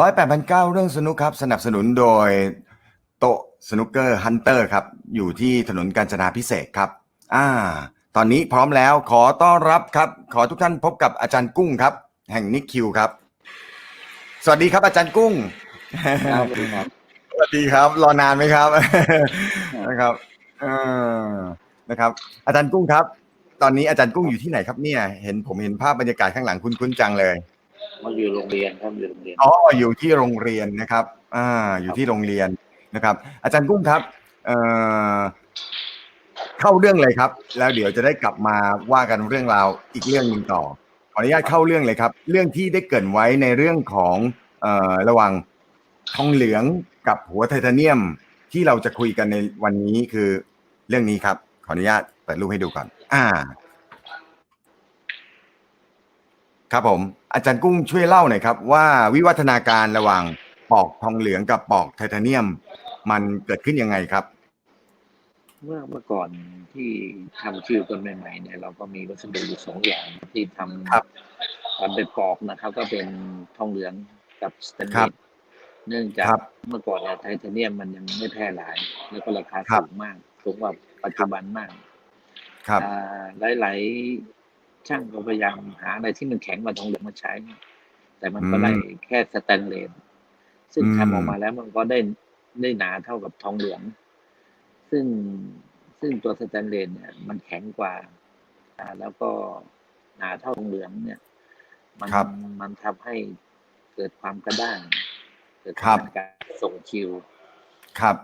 ร้อยแปดพันเก้าเรื่องสนุกครับ สนับสนุนโดยโต๊ะสนุกเกอร์ฮันเตอร์ครับ อยู่ที่ถนนกาญจนาพิเศษกครับ อ่า ตอนนี้พร้อมแล้วขอต้อนรับครับ ขอทุกท่านพบกับอาจารย์กุ้งครับ แห่งนิกคิวครับ สวัสดีครับอาจารย์กุ้งครับสวัสดีครับสวัสดีครับ รอนานไหมครับ นะครับเออนะครับ อาจารย์กุ้งครับ ตอนนี้อาจารย์กุ้งอยู่ที่ไหนครับเนี่ย เห็นผมเห็นภาพบรรยากาศข้างหลังคุ้นๆจังเลย มาอยู่โรงเรียนครับอยู่โรงเรียนอ๋ออยู่ที่โรงเรียนนะครับอ่าอยู่ที่โรงเรียนนะครับ อาจารย์กุ้งครับเอ่อเข้าเรื่องเลยครับ แล้วเดี๋ยวจะได้กลับมาว่ากันเรื่องราวอีกเรื่องหนึ่งต่อขออนุญาตเข้าเรื่องเลยครับ เรื่องที่ได้เกรินไว้ในเรื่องของเอ่อระหว่างทองเหลืองกับหัวไทเทเนียมที่เราจะคุยกันในวันนี้คือเรื่องนี้ครับ ขออนุญาตเปิดรูปให้ดูก่อน อ่า ครับผม อาจารย์กุ้งช่วยเล่าหน่อยครับ ว่าวิวัฒนาการระหว่างปอกทองเหลืองกับปอกไทเทเนียม มันเกิดขึ้นยังไงครับ เมื่อเมื่อก่อนที่ทำคิวกันใหม่ๆเนี่ยเราก็มีวัสดุอยู่สองอย่างที่ทำครับทำเป็นปอกนะครับ ก็เป็นทองเหลืองกับสแตนเลครับสเนื่องจากครับเมื่อก่อนเนี่ยไทเทเนียมมันยังไม่แพร่หลาย แล้วก็ราคาครับ สูงมากสูงกว่าปัจจุบันมาก ครับ อ่าหลายๆ ช่างก็พยายามหาอะไรที่มันแข็งกว่าทองเหลืองมาใช้ แต่มันก็อืมได้แค่สแตนเลสซึ่งอืมทำออกมาแล้วมันก็ได้ได้หนาเท่ากับทองเหลือง ซึ่งซึ่งตัวสแตนเลสเนี่ย มันแข็งกว่าอ่าแล้วก็หนาเท่าทองเหลืองเนี่ย มันครับมันทำให้เกิดความกระด้างเกิดครับการส่งคิว ครับ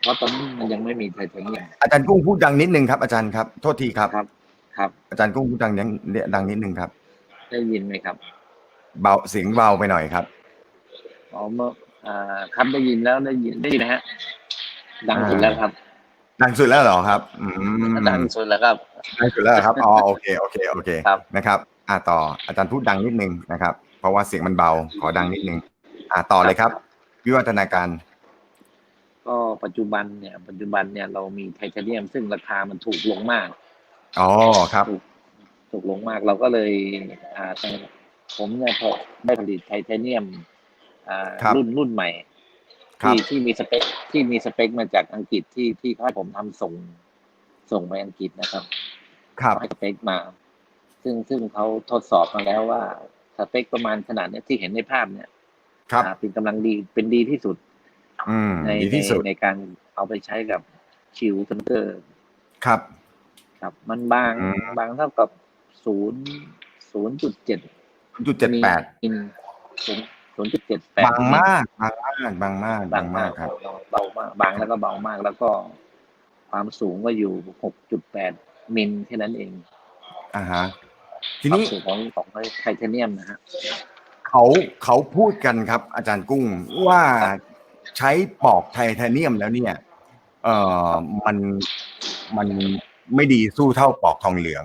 เพราะตอนนี้มันยังไม่มีไทเทเนียมอาจารย์กุ้งพูดดังนิดนึงครับอาจารย์ครับ โทษทีครับครับ ครับ อาจารย์กุ้งพูดดังดังดังนิดนึงครับ ได้ยินไหมครับ เบาเสียงเบาไปหน่อยครับอ๋อเมื่ออ่าครับได้ยินแล้วได้ยินได้ยินนะฮะ ดังสุดแล้วครับ ดังสุดแล้วเหรอครับอืมดังสุดแล้วครับดังสุดแล้วเหรอครับอ๋อโอเคโอเคโอเคครับนะครับ อ่าต่ออาจารย์พูดดังนิดนึงนะครับ เพราะว่าเสียงมันเบาขอดังนิดนึงอ่าต่อเลยครับ วิวัฒนาการ ก็ปัจจุบันเนี่ย ปัจจุบันเนี่ยเรามีไทเทเนียมซึ่งราคามันถูกลงมาก อ๋อครับถูกถูกลงมากเราก็เลยอ่าทางผมเนี่ยพอได้ผลิตไทเทเนียมอ่าครับรุ่นรุ่นใหม่ครับที่ที่มีสเปคที่มีสเปคมาจากอังกฤษที่ที่เขาให้ผมทำส่งส่งไปอังกฤษนะครับ ครับให้สเปคมา ซึ่งซึ่งเขาทดสอบมาแล้วว่าสเปคประมาณขนาดเนี้ยที่เห็นในภาพเนี่ย ครับอ่าเป็นกำลังดีเป็นดีที่สุด อืมในดีที่สุดในในการเอาไปใช้กับคิวซันเตอร์ ครับ ครับ มันบางอืม บางเท่ากับศูนย์ศูนย์จุดเจ็ดจุดเจ็ดแปดมิลศูนย์ศูนย์จุดเจ็ดแปดบางมาก บางมากบางมากบาบางงมามากกครับ เบามาก บางแล้วก็เบามากแล้วก็ ความสูงก็อยู่หกจุดแปดมิลแค่นั้นเองอ่าฮะทีนี้ ความสูงของของไทเทเนียมนะฮะ เขาเขาพูดกันครับ อาจารย์กุ้งว่าใช้ปอกไทเทเนียมแล้วเนี่ย เอ่อมันมัน ไม่ดีสู้เท่าปอกทองเหลือง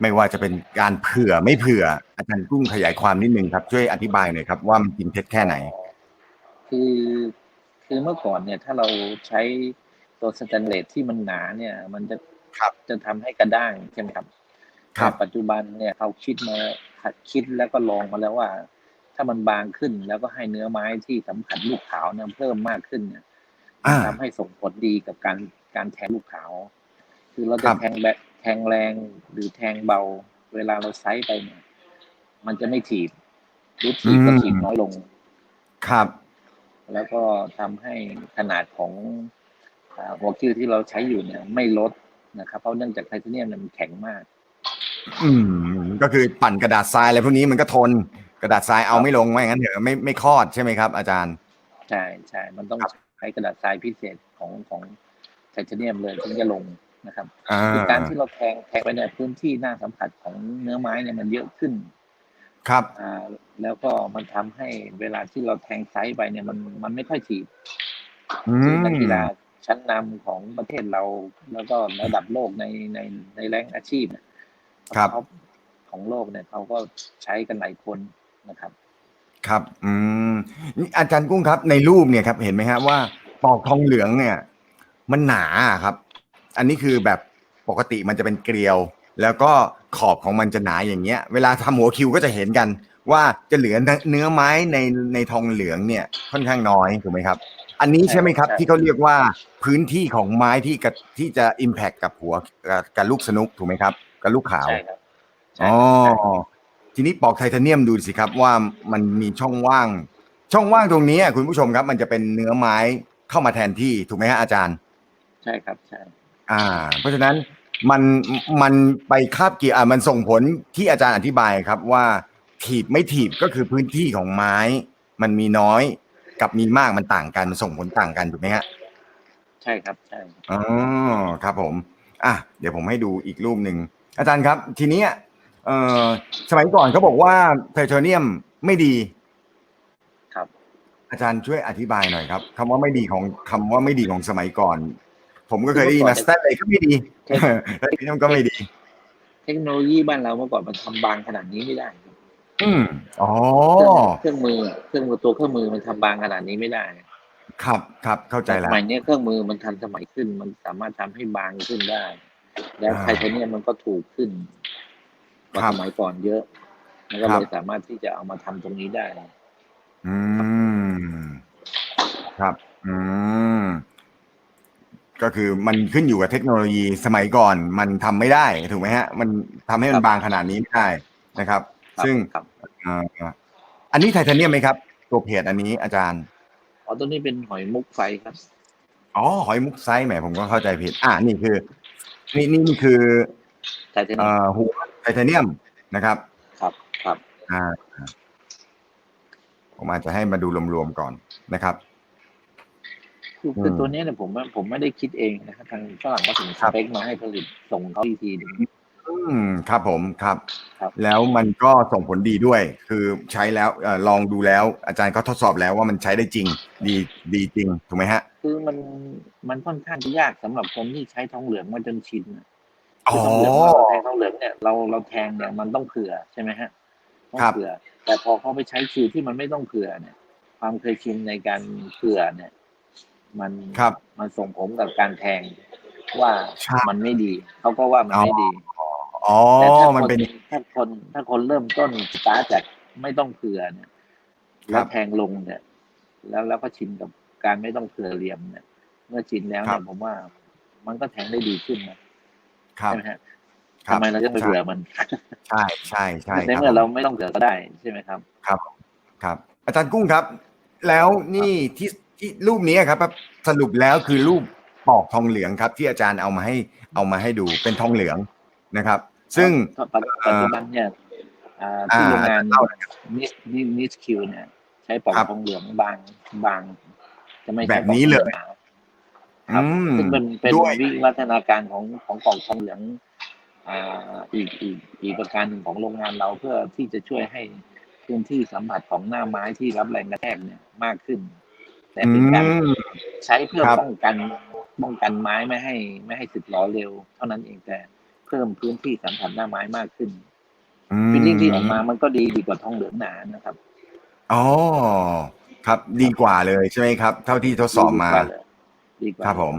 ไม่ว่าจะเป็นการเผื่อไม่เผื่อ อาจารย์กุ้งขยายความนิดนึงครับ ช่วยอธิบายหน่อยครับ ว่ามันจริงเท็จแค่ไหน คือคือเมื่อก่อนเนี่ย ถ้าเราใช้ตัวสแตนเลสที่มันหนาเนี่ย มันจะครับจะทำให้กระด้างใช่ไหมครับครับแต่ปัจจุบันเนี่ยเขาคิดมาคิดแล้วก็ลองมาแล้วว่า ถ้ามันบางขึ้นแล้วก็ให้เนื้อไม้ที่สัมผัสลูกขาวเนี่ยเพิ่มมากขึ้นเนี่ยอ่าทำให้ส่งผลดีกับการการแทงลูกขาว คือเราครัจะบแทงแบบแทงแรงหรือแทงเบา เวลาเราไซส์ไปเนี่ยมันจะไม่ถีบหรือถีบก็ถีบน้อยลง ครับ แล้วก็ทำให้ขนาดของอ่าหัวคิวที่เราใช้อยู่เนี่ย ไม่ลดนะครับ เพราะเนื่องจากไทเทเนียมเนี่ยมันแข็งมาก อืม ก็คือปั่นกระดาษทรายอะไรพวกนี้มันก็ทน กระดาษทรายเอาครับไม่ลงไม่งั้นเถอะไม่ไม่คลอดใช่ไหมครับ อาจารย์ ใช่ใช่มันต้องครับใช้กระดาษทรายพิเศษของของไทเทเนียมเลยถึงจะลง นะครับอ่าคือการที่เราแทงแทงไปในพื้นที่หน้าสัมผัสของเนื้อไม้เนี่ยมันเยอะขึ้น ครับอ่าแล้วก็มันทำให้เวลาที่เราแทงไซส์ไปเนี่ยมันมันไม่ค่อยถีบอืคือมนักกีฬาชั้นนำของประเทศเรา แล้วก็ระดับโลกในในในแรงอาชีพเนี่ยครับท็อปของโลกเนี่ยเขาก็ใช้กันหลายคนนะครับ ครับ อืมนี่อาจารย์กุ้งครับในรูปเนี่ยครับ เห็นไหมฮะว่าปอกทองเหลืองเนี่ย มันหนาอะครับ อันนี้คือแบบปกติมันจะเป็นเกลียว แล้วก็ขอบของมันจะหนาอย่างเงี้ย เวลาทำหัวคิวก็จะเห็นกัน ว่าจะเหลือเนื้อไม้ในในทองเหลืองเนี่ยค่อนข้างน้อยถูกไหมครับ อันนี้ใช่ไหมครับ ที่เขาเรียกว่าพื้นที่ของไม้ที่กระที่จะอิมแพคกับหัวกับกับลูกสนุกถูกไหมครับกับลูกขาวใช่ครับใช่อ๋อครับทีนี้ปอกไทเทเนียมดูสิครับว่ามันมีช่องว่าง ช่องว่างตรงนี้อะคุณผู้ชมครับ มันจะเป็นเนื้อไม้เข้ามาแทนที่ถูกไหมฮะอาจารย์ ใช่ครับใช่ อ่า เพราะฉะนั้นมันมันไปคาบเกี่ยวอ่ามันส่งผลที่อาจารย์อธิบายครับว่าถีบไม่ถีบก็คือพื้นที่ของไม้ มันมีน้อยกับมีมากมันต่างกันมันส่งผลต่างกันถูกไหมฮะใช่ครับ ใช่อ๋อครับผม อะเดี๋ยวผมให้ดูอีกรูปหนึ่งอาจารย์ครับ ทีเนี้ยเอ่อสมัยก่อนเขาบอกว่าไทเทเนียมไม่ดี ครับ อาจารย์ช่วยอธิบายหน่อยครับคำว่าไม่ดีของคำว่าไม่ดีของสมัยก่อน ผมก็เคยได้ยินมาสแตนเลยก็ไม่ดีไทเทเนียมก็ไม่ดี เทคโนโลยีบ้านเราเมื่อก่อนมันทำบางขนาดนี้ไม่ได้ครับอืมอ๋อเครื่องเครื่องมือเครื่องมือตัวเครื่องมือมันทำบางขนาดนี้ไม่ได้ ครับครับเข้าใจสแล้วมัยเนี้ยเครื่องมือมันทันสมัยขึ้น มันสามารถทำให้บางขึ้นได้ แล้วอ่าไทเทเนียมมันก็ถูกขึ้นกว่าครับสมัยก่อนเยอะมันก็ครัเลบยสามารถที่จะเอามาทำตรงนี้ได้ อืม ครับ อืม ก็คือมันขึ้นอยู่กับเทคโนโลยีสมัยก่อนมันทำไม่ได้ถูกไหมฮะ มันทำให้มัครันบบางขนาดนี้ไม่ได้นะครับครับซึ่งครับเอ่ออันนี้ไทเทเนียมไหมครับ ตัวเพจอันนี้อาจารย์อ๋อตัวนี้เป็นหอยมุกไฟครับอ๋อหอยมุกไซส์แหมผมก็เข้าใจผิด อ่านี่คือนี่นี่นี่คือไทเทเนีเอ่ยมอหัวไทเทเนียมนะครับ ครับครับอ่าผมอาจจะให้มาดูรวมๆก่อนนะครับ คือคืออืมตัวเนี้ยเนี่ยผมว่าผมไม่ได้คิดเองนะครับทางฝรั่งก็ส่งสครับเปคมาให้ผลิตส่งเขาอีกทีหนึงอืมครับผมครับครับ แล้วมันก็ส่งผลดีด้วย คือใช้แล้วเออลองดูแล้ว อาจารย์ก็ทดสอบแล้วว่ามันใช้ได้จริง ดีดีจริงถูกไหมฮะ คือมันมันค่อนข้างที่ยากสำหรับคนที่ใช้ทองเหลืองมาจนชินอะอ๋อคือทองเหลืองเราแทงทองเหลืองเนี่ยเราเราแทงเนี่ยมันต้องเผื่อใช่ไหมฮะต้องครับเผื่อ แต่พอเขาไปใช้คิวที่มันไม่ต้องเผื่อเนี่ย ความเคยชินในการเผื่อเนี่ย มันครับมันส่งผลกับการแทงว่าใช่มันไม่ดีเขาก็ว่ามันไม่ดีอ๋อแต่ถ้ามันคนเป็นถ้าคนถ้าคนเริ่มต้นสตาร์ทจากไม่ต้องเผื่อเนี่ยครัแล้วบแทงลงเนี่ย แล้วแล้วก็ชินกับการไม่ต้องเผื่อเหลี่ยมเนี่ย เมื่อชินแล้วครัเนี่ยบผมว่ามันก็แทงได้ดีขึ้นนะครับใช่ไหมฮะครัทำบไมเราต้องไปใช่เผื่อมัน ใช่ใช่ใช่ในครับเมื่อเราไม่ต้องเผื่อก็ได้ใช่ไหมครับ ครับอาจารย์กุ้งครับ แล้วนี่ที่ที่รูปนี้ครับสรุปแล้วคือรูปปอกทองเหลืองครับ ที่อาจารย์เอามาให้เอามาให้ดูเป็นทองเหลืองนะครับ ซึ่งปัจปัจจุบันเนี่ยอ่าที่อ่าโรงงานเล่าหน่อยนิสนิสคิวเนี่ย ใช้ปอกครับทองเหลืองบางบาง จะไม่ใช้แบบนี้เลยปอกทองหนาครับอืมซึ่งเป็นเป็นด้วยวิวัฒนาการของของปอกทองเหลืองอ่าอีกอีกอีกประการหนึ่งของโรงงานเราเพื่อที่จะช่วยให้พื้นที่สัมผัสของหน้าไม้ที่รับแรงกระแทกเนี่ยมากขึ้น แต่อืเป็นการมใช้เพื่อครับป้องกันป้องกันไม้ไม่ให้ไม่ให้สึกหรอเร็ว เท่านั้นเองแต่เพิ่มพื้นที่สัมผัสหน้าไม้มากขึ้นอืฟิลลิ่งที่ออกมามันก็ดีดีกว่าทองเหลืองหนานะครับอ๋อครับดีกว่าเลยใช่ไหมครับ เท่าที่ทดสอบมาดีกว่เลยดีกว่าครับผม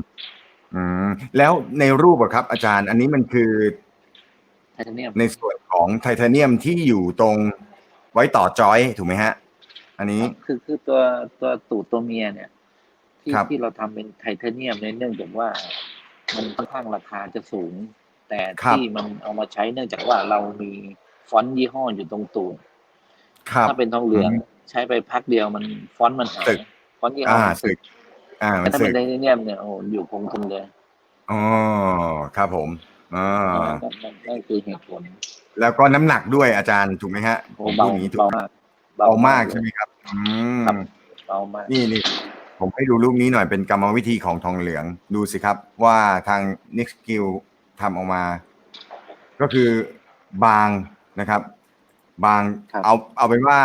อืมแล้วในรูปอะครับ อาจารย์ อันนี้มันคือไทเทเนียมในส่วนของไทเทเนียมที่อยู่ตรงไว้ต่อจอยถูกไหมฮะ อันนี้คือคือตัวตัวตูดตัวเมียเนี่ย ที่ครับที่เราทำเป็นไทเทเนียมเนี่ยเนื่องจากว่า มันค่อนข้างราคาจะสูง แต่ครับที่มันเอามาใช้เนื่องจากว่าเรามีฟอนต์ยี่ห้ออยู่ตรงตูดครับถ้าเป็นทองเหลืองอืมใช้ไปพักเดียวมันฟอนต์มันหาสึยกฟอนต์ยี่ห้ออ่ามันสึสึกกอ่ามัแต่นถ้าสึเป็นกไทเทเนียมเนี่ยโอ้โหอยู่คงทนเลยอ๋อครับผมอ่านั่นนั่นนั่นคือเหตุผลแล้วก็น้ำหนักด้วยอาจารย์ถูกไหมฮะโอ้ผมเบาพูดอย่างนี้ถูกเบามาก เบามากเลยใช่ไหมครับอืมครับเบามากนี่นี่ผมให้ดูรูปนี้หน่อยเป็นกรรมวิธีของทองเหลืองดูสิครับ ว่าทาง Nick Skill ทำออกมา ก็คือบางนะครับ บางครับเอาเอาเป็นว่า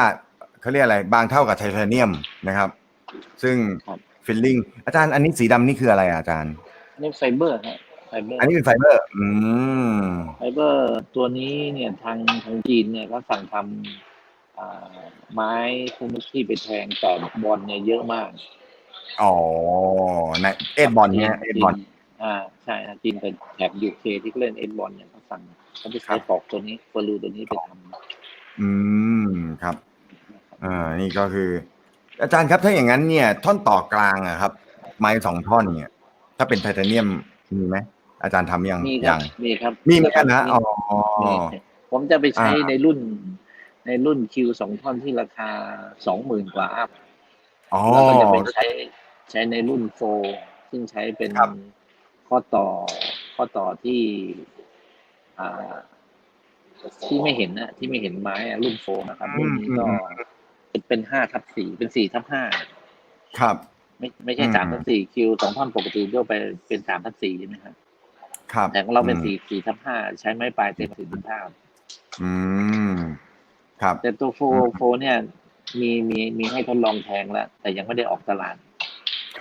เขาเรียกอะไร บางเท่ากับไทเทเนียมนะครับ ซึ่งครับฟิลลิ่งอาจารย์อันนี้สีดำนี่คืออะไรอะอาจารย์นี่ไฟเบอร์ฮะไฟเบอร์อันนี้เป็นไฟเบอร์อืมไฟเบอร์ตัวนี้เนี่ยทางทางจีนเนี่ยก็สั่งทำอ่า ไม้พวกนี้ที่ไปแทงแต่บอลเนี่ยเยอะมาก อ๋อในเอ็ดบอลเนี่ยเอ็ดบอลจีอ่าใช่ฮะจีนเป็นแถบยูเคที่เขาเล่นเอ็ดบอลเนี่ยเขาสั่งเขาไปครัใช้บปอกตัวนี้เฟอร์ลูตัวนี้ไปทำอืมครับอ่านี่ก็คือ อาจารย์ครับถ้าอย่างนั้นเนี่ย ท่อนต่อกลางอะครับ ไม้สองท่อนเนี่ย ถ้าเป็นไทเทเนียมมีไหมอาจารย์ทำยังมีคยัรับงมีครับ มีเหมือนกันนะอ๋อมีผมจะไปใช้อ่าในรุ่น ในรุ่นคิวสองท่อนที่ราคาสองหมื่นกว่าอัพอ๋อ แล้วก็จะเป็นใช้ใช้ในรุ่นโฟซึ่งใช้เป็นครับ ข้อต่อข้อต่อที่อ่าที่ไม่เห็นนะที่ไม่เห็นไม้อะรุ่นโฟนะครับรุ่นนี้ก็เป็นเป็นห้าทับสี่เป็นสี่ทับห้าครับ ไม่ไม่ใช่อืม สามทับสี่คิวสองท่อนปกติก็ไปเป็นสามทับสี่ใช่ไหมครับครับแต่ของเราเป็นอืมสี่สี่ทับห้าใช้ไม้ปลายเต็มประสิทธิภาพ อืม ครับ แต่ตัวโฟอืมโฟเนี่ย มีมีมีให้ทดลองแทงแล้ว แต่ยังไม่ได้ออกตลาด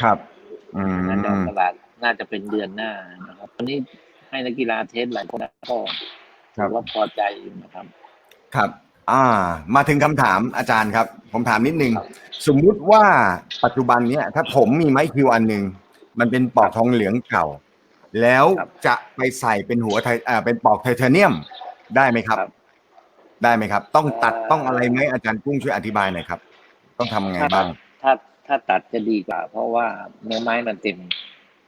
ครับอืน่าจะออกมตลาดน่าจะเป็นเดือนหน้านะครับตอนนี้ให้นักกีฬาเทสหลายคนก็ครัถืบอว่าพอใจอยู่นะครับ ครับ อ่า มาถึงคำถามอาจารย์ครับ ผมถามนิดนึงครับสมมุติว่าปัจจุบันเนี้ยถ้าผมมีไม้คิวอันหนึ่งมันเป็นปอกทองเหลืองเก่า แล้วครับจะไปใส่เป็นหัวไทอ่าเป็นปอกไทเทเนียมได้ไหมครับครับ ได้ไหมครับ ต้องตัดเอ่อต้องอะไรไหมอาจารย์กุ้งช่วยอธิบายหน่อยครับ ต้องทำไงบ้าง ถ้าถ้าตัดจะดีกว่า เพราะว่าเนื้อไม้มันเต็ม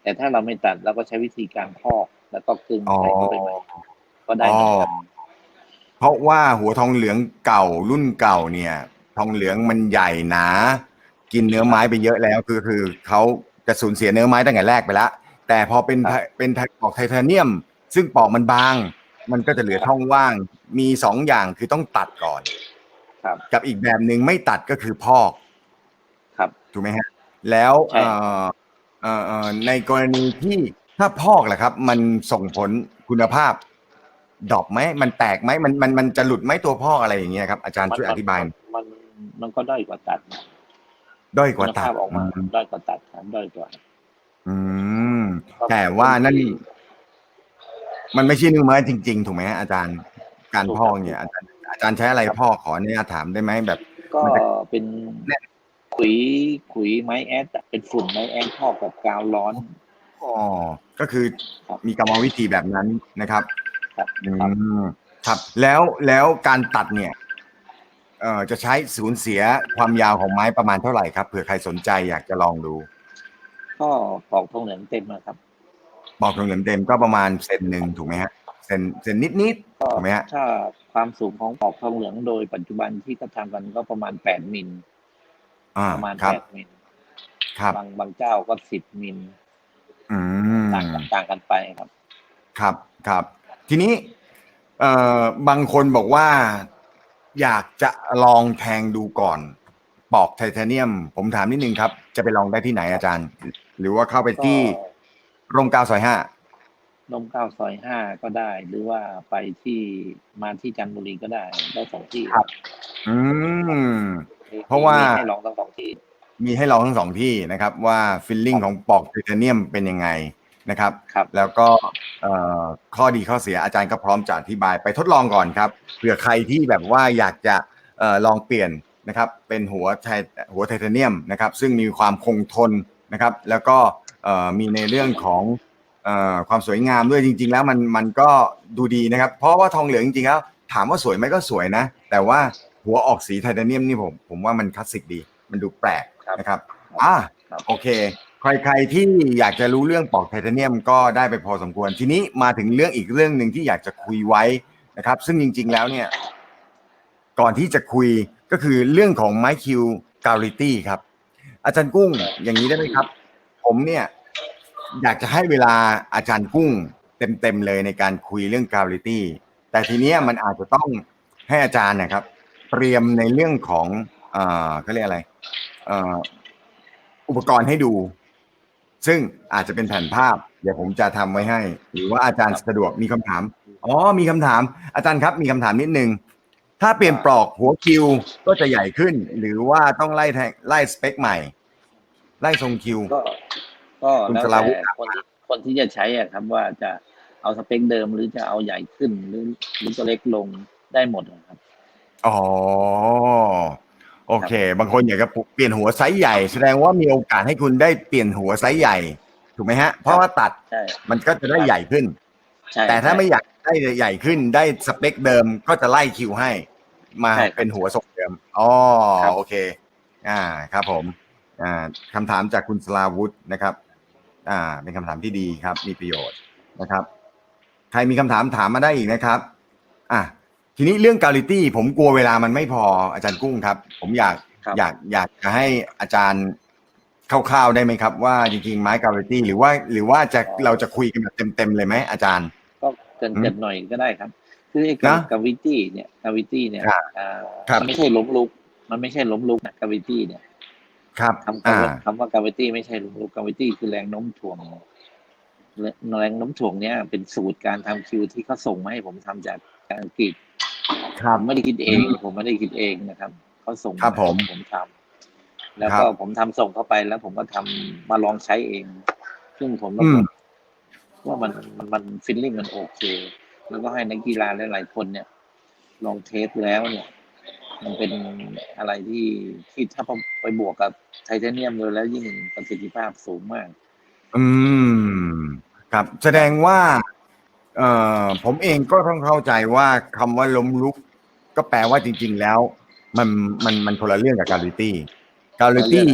แต่ถ้าเราไม่ตัดเราก็ใช้วิธีการพอกแล้วก็กลึงอ๋อใส่เข้าไปใหม่ก็ได้เหมือนกันเพราะว่าหัวทองเหลืองเก่ารุ่นเก่าเนี่ย ทองเหลืองมันใหญ่หนา กินเนื้อไม้ไปเยอะแล้วคือคือเขาจะสูญเสียเนื้อไม้ตั้งแต่แรกไปแล้วแต่พอเป็นไทเป็นไทปอกไทเทเนียม ซึ่งปอกมันบาง มันก็จะเหลือช่องว่างมีสองอย่างคือต้องตัดก่อนครับ กับอีกแบบหนึ่งไม่ตัดก็คือพอกครับถูกไหมฮะ แล้วใช่เอ่อเอ่อเอ่อในกรณีที่ถ้าพอกแหละครับ มันส่งผลคุณภาพดรอปไหมมันแตกไหมมันมันมันจะหลุดไหมตัวพอกอะไรอย่างเงี้ยครับอาจารย์ช่วยอธิบายมันมันมันก็ด้อยกว่าตัดนะด้อยกว่าคุณตัภาดพออกมาอืมด้อยกว่าตัดครับด้อยกว่า อืม แต่ว่านั่น มันไม่ใช่เนื้อไม้จริง ๆ ถูกไหมฮะอาจารย์การถูกพอกครับเนี่ยอาจารย์อาจารย์ใช้อะไรพอกขออนุญาตถามได้ไหมแบบ ก็มันจะเป็นขุยขุยไม้แอดอะเป็นฝุ่นไม้แอดพอกกับกาวร้อนอ๋อก็คือครับมีกรรมวิธีแบบนั้นนะครับครับอืครับมครับแล้วแล้วการตัดเนี่ยเอ่อจะใช้สูญเสียความยาวของไม้ประมาณเท่าไหร่ครับเผื่อใครสนใจอยากจะลองดู ก็ปอกทองเหลืองเต็มนะครับ บอกตรงเต็มๆก็ประมาณเซนหนึ่งถูกไหมฮะเซนเซนนิดก็ถูกไหมฮะถ้าความสูงของปอกทองเหลืองโดยปัจจุบันที่เขาทำกันก็ประมาณแปดมิลๆอ่าประมาณครับแปดมิลครับ บางบางเจ้าก็สิบมิลอืม ต่างกันต่างกันไปครับ ครับครับ ทีนี้เอ่อบางคนบอกว่าอยากจะลองแทงดูก่อน ปอกไทเทเนียม ผมถามนิดนึงครับ จะไปลองได้ที่ไหนอาจารย์ หรือว่าเข้าไปก็ที่ ร่มเกล้าซอยห้านมเก้าซอยห้าก็ได้ หรือว่าไปที่มาที่จันทบุรีก็ได้ได้สองที่ครับ อืมมีเพราะว่ามีให้ลองทั้งสองที่ มีให้ลองทั้งสองที่นะครับ ว่าฟิลลิ่งของปอกไทเทเนียมเป็นยังไงนะครับครับแล้วก็เอ่อข้อดีข้อเสียอาจารย์ก็พร้อมจะอธิบายไปทดลองก่อนครับเผื่อใครที่แบบว่าอยากจะเอ่อลองเปลี่ยนนะครับ เป็นหัวไทหัวไทเทเนียมนะครับ ซึ่งมีความคงทนนะครับ แล้วก็เอ่อ มีในเรื่องของเอ่อความสวยงามด้วยจริง ๆ แล้วมันมันก็ดูดีนะครับ เพราะว่าทองเหลืองจริงๆแล้วถามว่าสวยไหมก็สวยนะ แต่ว่าหัวออกสีไทเทเนียมนี่ผมผมว่ามันคลาสสิกดี มันดูแปลกครับนะครับอ่าครับโอเค ใครๆที่อยากจะรู้เรื่องปอกไทเทเนียมก็ได้ไปพอสมควร ทีนี้มาถึงเรื่องอีกเรื่องหนึ่งที่อยากจะคุยไว้นะครับ ซึ่งจริง ๆ แล้วเนี่ย ก่อนที่จะคุยก็คือเรื่องของไมคิวการิตี้ครับ อาจารย์กุ้งอย่างนี้ได้ไหมครับ ผมเนี่ย อยากจะให้เวลาอาจารย์กุ้งเต็มๆเลยในการคุยเรื่องการิตี้แต่ทีเนี้ยมันอาจจะต้องให้อาจารย์นะครับ เตรียมในเรื่องของเอ่อเขาเรียกอะไรเอ่ออุปกรณ์ให้ดู ซึ่งอาจจะเป็นแผ่นภาพ เดี๋ยวผมจะทำไว้ให้ หรือว่าอาจารย์สะดวกมีคำถามอ๋อมีคำถาม อาจารย์ครับมีคำถามนิดนึงถ้าเปลี่ยนปลอกหัวคิวก็จะใหญ่ขึ้น หรือว่าต้องไล่แทงไล่สเปคใหม่ ไล่ทรงคิว ก็ก็คุณแล้วสราวุธแต่คนที่คนที่จะใช้อะครับว่าจะเอาสเปคเดิมหรือจะเอาใหญ่ขึ้นหรือหรือจะเล็กลงได้หมดนะครับ อ๋อ โอเค บางคนอยากจะเปลี่ยนหัวไซส์ใหญ่ แสดงว่ามีโอกาสให้คุณได้เปลี่ยนหัวไซส์ใหญ่ ถูกไหมฮะ เพราะว่าตัดใช่มันก็จะได้ใหญ่ขึ้นใช่แต่ถ้าใช่ไม่อยากได้ใหญ่ขึ้นได้สเปคเดิมก็จะไล่คิวให้ มาใช่ครับเป็นหัวส่งเดิม อ๋อครับโอเค อ่า ครับผม อ่าคำถามจากคุณสลาวุธนะครับ อ่า เป็นคำถามที่ดีครับ มีประโยชน์นะครับ ใครมีคำถามถามมาได้อีกนะครับ อะทีนี้เรื่องกาลิตี้ผมกลัวเวลามันไม่พออาจารย์กุ้งครับ ผมอยากครับอยากอยากจะให้อาจารย์คร่าวๆได้ไหมครับ ว่าจริงๆไม้กาลิตี้หรือว่าหรือว่าจะเราจะคุยกันแบบเต็มๆเลยไหมอาจารย์ ก็เกินอืมเกินหน่อยก็ได้ครับ คือไอ้นะกาวิตี้เนี่ยกาวิตี้เนี่ยครับอ่าครับมันไม่ใช่ล้มลุก มันไม่ใช่ล้มลุกนะกาวิตี้เนี่ย ครับคำอ่า คำว่าคำว่ากาวิตี้ไม่ใช่ล้มลุกกาวิตี้คือแรงโน้มถ่วงแรงโน้มถ่วงเนี่ยเป็นสูตรการทำคิวที่เขาส่งมาให้ผมทำจากอังกฤษครัผบมไม่ได้คิดเอง ผมไม่ได้คิดเองนะครับเขาส่งครับผมให้ผมทำแล้วก็ครับ ผมทำส่งเข้าไปแล้วผมก็ทำมาลองใช้เอง ซึ่งผมก็อืม ว่ามันมันมันฟิลลิ่งมันโอเค แล้วก็ให้นักกีฬาหลายๆคนเนี่ย ลองเทสแล้วเนี่ย มันเป็นอะไรที่ที่ถ้าไปบวกกับไทเทเนียมเลยแล้วยิ่งประสิทธิภาพสูงมาก อืม ครับ แสดงว่า เอ่อ ผมเองก็ต้องเข้าใจว่าคำว่าล้มลุก ก็แปลว่าจริง ๆ แล้ว มันมันมันคนละเรื่องกับการิตี้การิตี้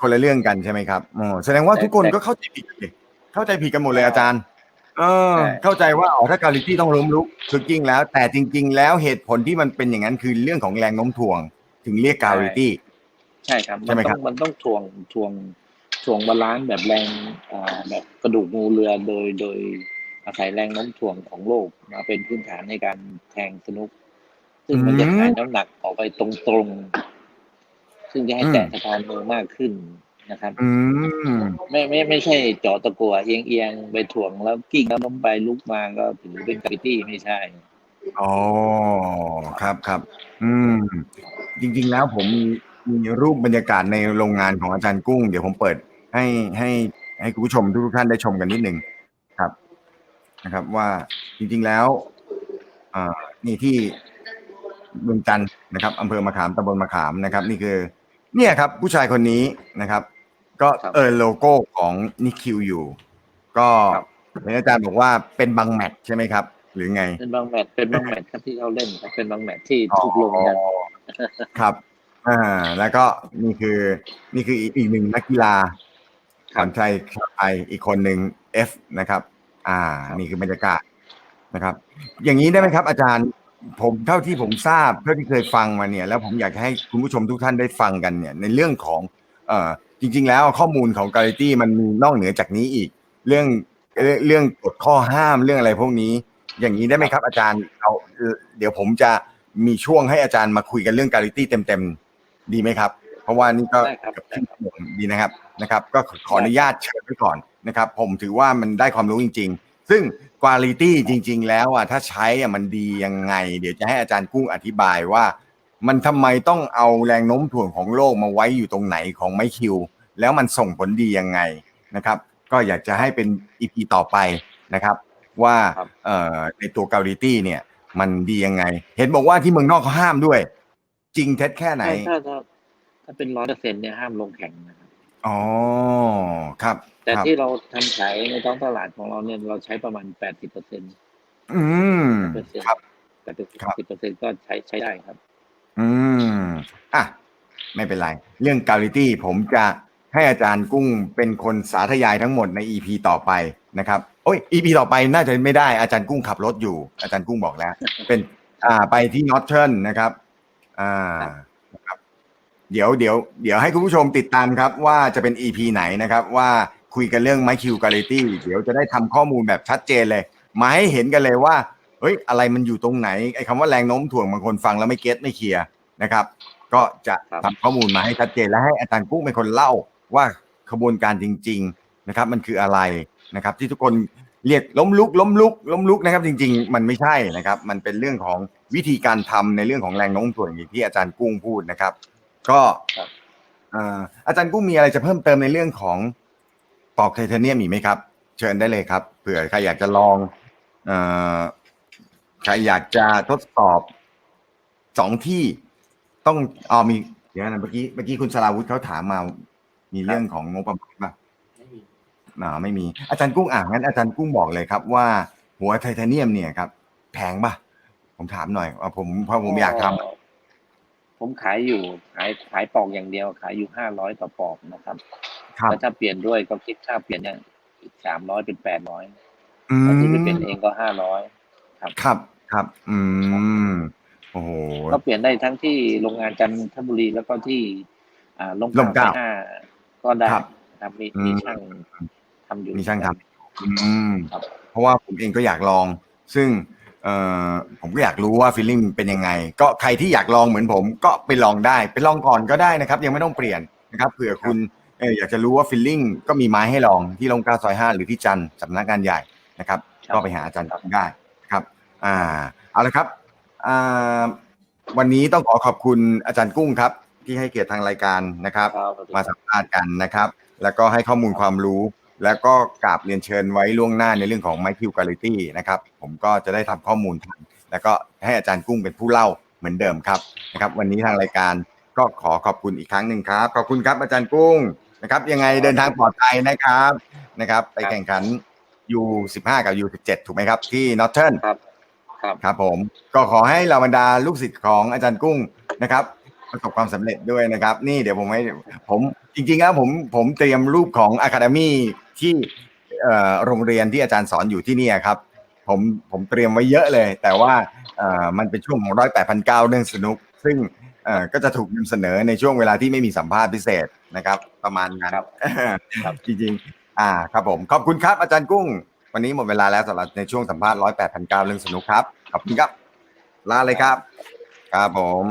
คนละเรื่องกันใช่ไหมครับอ๋อแสดงว่าทุกคนแต่ก็เข้าใจผิดกันดิเข้าใจผิดกันหมดเลยอาจารย์ เออใช่เข้าใจว่าอ๋อถ้าการิตี้ต้องล้มลุกคือจริงแล้ว แต่จริง ๆ แล้วเหตุผลที่มันเป็นอย่างนั้นคือเรื่องของแรงโน้มถ่วง ถึงเรียกการิตี้ใช่ครับใช่ไหมมันคต้รัอบงมันต้องถ่วงถ่วงถ่วงบาลานซ์แบบแรงอ่าแบบกระดูกงูเรือโดยโดยอาศัยแรงโน้มถ่วงของโลกมาเป็นพื้นฐานในการแทงสนุก ซึ่งมันจะถ่ายน้ำหนักออกไปตรงๆ ซึ่งจะให้แตะสะพานมือมากขึ้น นะครับอืมไม่ไม่ไม่ใช่เจาะตะกัวเอียงเอียงๆไปถ่วงแล้วกิ้งแล้วล้มไปลุกมาก็ถือเป็นกราฟิตี้ไม่ใช่อ๋อครับครับ อืม จริง ๆ แล้วผมมีมีรูปบรรยากาศในโรงงานของอาจารย์กุ้ง เดี๋ยวผมเปิดให้ให้ให้คุณผู้ชมทุกๆท่านได้ชมกันนิดหนึ่งครับนะครับ ว่าจริง ๆแล้วอ่านี่ที่เมืองจันทร์นะครับอำเภอมะขามตำบลมะขามนะครับ นี่คือ เนี่ยครับ ผู้ชายคนนี้นะครับ ก็ครับเออโลโก้ของนิคิวอยู่ ก็ครับเห็นอาจารย์บอกว่าเป็นบางแมตช์ใช่ไหมครับ หรือไง เป็นบางแมตช์เป็นบางแมตช์ครับที่เขาเล่นครับเป็นบางแมตช์ที่ถูกลงกันครับอ่าแล้วก็นี่คือนี่คืออีกอีกหนึ่งนักกีฬาขวัญชัยชาวไทยอีกคนหนึ่ง F นะครับ อ่า นี่คือบรรยากาศนะครับ อย่างนี้ได้ไหมครับ อาจารย์ ผมเท่าที่ผมทราบเท่าที่เคยฟังมาเนี่ย แล้วผมอยากให้คุณผู้ชมทุกท่านได้ฟังกันเนี่ย ในเรื่องของเอ่อจริง ๆ แล้วข้อมูลของการ i ตี้มันมีนอกเหนือจากนี้อีกเรื่องเรื่องเรื่องกฎข้อห้ามเรื่องอะไรพวกนี้ อย่างนี้ได้ไหมครับอาจารย์เอาเดี๋ยวผมจะมีช่วงให้อาจารย์มาคุยกันเรื่องการ i ตี้เต็มๆดีไหมครับ เพราะว่านี่ก็ได้ครับเกับครึ่งชั่วโมงดีนะครับนะครับ ก็ขออนุญาตเชิญไว้ก่อนนะครับ ผมถือว่ามันได้ความรู้จริง ๆ ซึ่งคุณ i ตี้จริง ๆ แล้วอะถ้าใช้อะมันดียังไง เดี๋ยวจะให้อาจารย์กุ้งอธิบายว่า มันทำไมต้องเอาแรงโน้มถ่วงของโลกมาไว้อยู่ตรงไหนของไมคิว แล้วมันส่งผลดียังไงนะครับ ก็อยากจะให้เป็นอีพีต่อไปนะครับ ว่าครับ เอ่อในตัวกาลิตี้เนี่ย มันดียังไง เห็นบอกว่าที่เมืองนอกเขาห้ามด้วย จริงเท็จแค่ไหน ถ้าถ้าถ้าเป็นร้อยเปอร์เซ็นเนี่ยห้ามลงแข่งนะครับ อ๋อ ครับแต่ครับที่เราทำขายในท้องตลาดของเราเนี่ยเราใช้ประมาณแปดสิบเปอร์เซ็นต์อืม เปอร์เซ็นต์ครับ แปดสิบครับ สิบเปอร์เซ็นต์ก็ใช้ใช้ได้ครับ อืม อะ ไม่เป็นไร เรื่องกาลิตี้ผมจะให้อาจารย์กุ้งเป็นคนสาธยายทั้งหมดใน EP ต่อไปนะครับ โอ้ย EP ต่อไปน่าจะไม่ได้อาจารย์กุ้งขับรถอยู่ อาจารย์กุ้งบอกแล้ว เป็น อ่า ไปที่นอตเทิร์นนะครับ อ่านะครับ เดี๋ยวเดี๋ยวเดี๋ยวให้คุณผู้ชมติดตามครับว่าจะเป็น EP ไหนนะครับว่าคุยกันเรื่องไมคิวกาลิตี้เดี๋ยวจะได้ทำข้อมูลแบบชัดเจนเลย มาให้เห็นกันเลยว่าเฮ้ยอะไรมันอยู่ตรงไหนไอ้คำว่าแรงโน้มถ่วงบางคนฟังแล้วไม่เก็ตไม่เคลียร์นะครับ ก็จะครับทำข้อมูลมาให้ชัดเจนและให้อาจารย์กุ้งเป็นคนเล่าว่าขบวนการจริง ๆนะครับ มันคืออะไรนะครับ ที่ทุกคนเรียกล้มลุกล้มลุกล้มลุกนะครับ จริง ๆ มันไม่ใช่นะครับ มันเป็นเรื่องของวิธีการทำในเรื่องของแรงโน้มถ่วงอย่างที่อาจารย์กุ้งพูดนะครับ ก็ครับเอ่ออาจารย์กุ้งมีอะไรจะเพิ่มเติมในเรื่องของปอกไทเทเนียมอีกไหมครับ เชิญได้เลยครับเผื่อใครอยากจะลองเอ่อใครอยากจะทดสอบสองที่ต้องเอามีเดี๋ยวนะเมื่อกี้เมื่อกี้คุณสราวุธเขาถามมา มีเรื่องของงบประมาณป่ะอ่าไม่มีอาจารย์กุ้งอ่างั้นอาจารย์กุ้งบอกเลยครับว่าหัวไทเทเนียมเนี่ยครับ แพงป่ะ ผมถามหน่อยว่าผมเพราะผมอยากทำ ผมขายอยู่ขายขายปอกอย่างเดียว ขายอยู่ห้าร้อยต่อปอกนะครับครับแล้วถ้าเปลี่ยนด้วยก็คิดค่าเปลี่ยนเนี่ยอีกสามร้อยเป็นแปดร้อยอืถ้าซื้อไปมเปลี่ยนเองก็ห้าร้อยครับครับครับ อืมโอ้โหก็เปลี่ยนได้ทั้งที่โรงงานจันทบุรีแล้วก็ที่ อ่าลงร่มเกล้าห้าก็ได้ครับครับมีอืมมีช่างทำอยู่มีช่างทำอืมครับ เพราะว่าผมเองก็อยากลอง ซึ่ง เอ่อผมก็อยากรู้ว่าฟีลลิ่งเป็นยังไง ก็ใครที่อยากลองเหมือนผม ก็ไปลองได้ไปลองก่อนก็ได้นะครับ ยังไม่ต้องเปลี่ยนนะครับเผื่อคุณเอออยากจะรู้ว่าฟีลลิ่งก็มีไม้ให้ลองที่ลงเกล้าซอยห้าหรือที่จันทร์สำนักงานใหญ่นะครับครับ ก็ไปหาอาจารย์ได้ครับอ่าเอาละครับอ่าวันนี้ต้องขอขอบคุณอาจารย์กุ้งครับ ที่ให้เกียรติทางรายการนะครับครับมาสัมภาษณ์กันนะครับ แล้วก็ให้ข้อมูลความรู้ แล้วก็กราบเรียนเชิญไว้ล่วงหน้าในเรื่องของ m y q Quality นะครับ ผมก็จะได้ทำข้อมูลทันแล้วก็ให้อาจารย์กุ้งเป็นผู้เล่าเหมือนเดิมครับนะครับ วันนี้ทางรายการก็ขอขอบคุณอีกครั้งหนึ่งครับ ขอบคุณครับอาจารย์กุ้งนะครับ ยังไงเดินทางปลอดภัยนะครับนะครับ ไปแข่งขัน U15 กับ U17 ถูกไหมครับ ที่ Northern ครับครับครับผมก็ขอให้เหล่าบรรดาลูกศิษย์ของอาจารย์กุ้งนะครับประสบความสำเร็จด้วยนะครับ นี่เดี๋ยวผมให้ผมจริงๆแล้วผมผมเตรียมรูปของอะคาเดมี่ ที่เอ่อโรงเรียนที่อาจารย์สอนอยู่ที่เนี่ยครับ ผมผมเตรียมไว้เยอะเลย แต่ว่าเอ่อมันเป็นช่วงของร้อยแปดพันเก้าเรื่องสนุก ซึ่งเอ่อก็จะถูกนำเสนอในช่วงเวลาที่ไม่มีสัมภาษณ์พิเศษนะครับ ประมาณนั้นครับครับจริงๆอ่าครับผมขอบคุณครับอาจารย์กุ้ง วันนี้หมดเวลาแล้วสำหรับในช่วงสัมภาษณ์ร้อยแปดพันเก้าเรื่องสนุกครับขอบคุณครับลาเลยครับ ครับผม